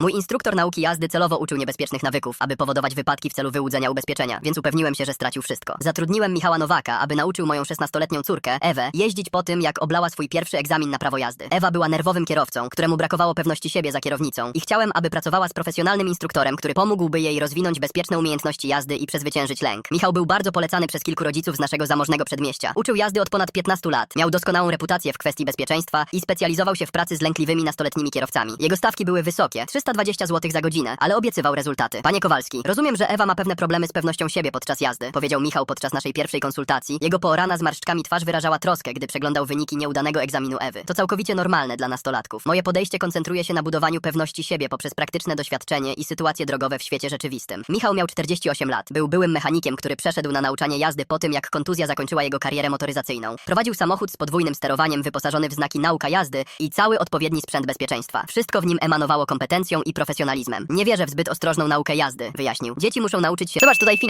Mój instruktor nauki jazdy celowo uczył niebezpiecznych nawyków, aby powodować wypadki w celu wyłudzenia ubezpieczenia, więc upewniłem się, że stracił wszystko. Zatrudniłem Michała Nowaka, aby nauczył moją 16-letnią córkę, Ewę, jeździć po tym, jak oblała swój pierwszy egzamin na prawo jazdy. Ewa była nerwowym kierowcą, któremu brakowało pewności siebie za kierownicą i chciałem, aby pracowała z profesjonalnym instruktorem, który pomógłby jej rozwinąć bezpieczne umiejętności jazdy i przezwyciężyć lęk. Michał był bardzo polecany przez kilku rodziców z naszego zamożnego przedmieścia. Uczył jazdy od ponad 15 lat, miał doskonałą reputację w kwestii bezpieczeństwa i specjalizował się w pracy z lękliwymi nastoletnimi kierowcami. Jego stawki były wysokie, 320 zł za godzinę, ale obiecywał rezultaty. Panie Kowalski, rozumiem, że Ewa ma pewne problemy z pewnością siebie podczas jazdy, powiedział Michał podczas naszej pierwszej konsultacji. Jego poorana z marszczkami twarz wyrażała troskę, gdy przeglądał wyniki nieudanego egzaminu Ewy. To całkowicie normalne dla nastolatków. Moje podejście koncentruje się na budowaniu pewności siebie poprzez praktyczne doświadczenie i sytuacje drogowe w świecie rzeczywistym. Michał miał 48 lat, był byłym mechanikiem, który przeszedł na nauczanie jazdy po tym, jak kontuzja zakończyła jego karierę motoryzacyjną. Prowadził samochód z podwójnym sterowaniem wyposażony w znaki nauka jazdy i cały odpowiedni sprzęt bezpieczeństwa. Wszystko w nim emanowało kompetencją i profesjonalizmem. Nie wierzę w zbyt ostrożną naukę jazdy, wyjaśnił. Dzieci muszą nauczyć się... Zobacz tutaj finał.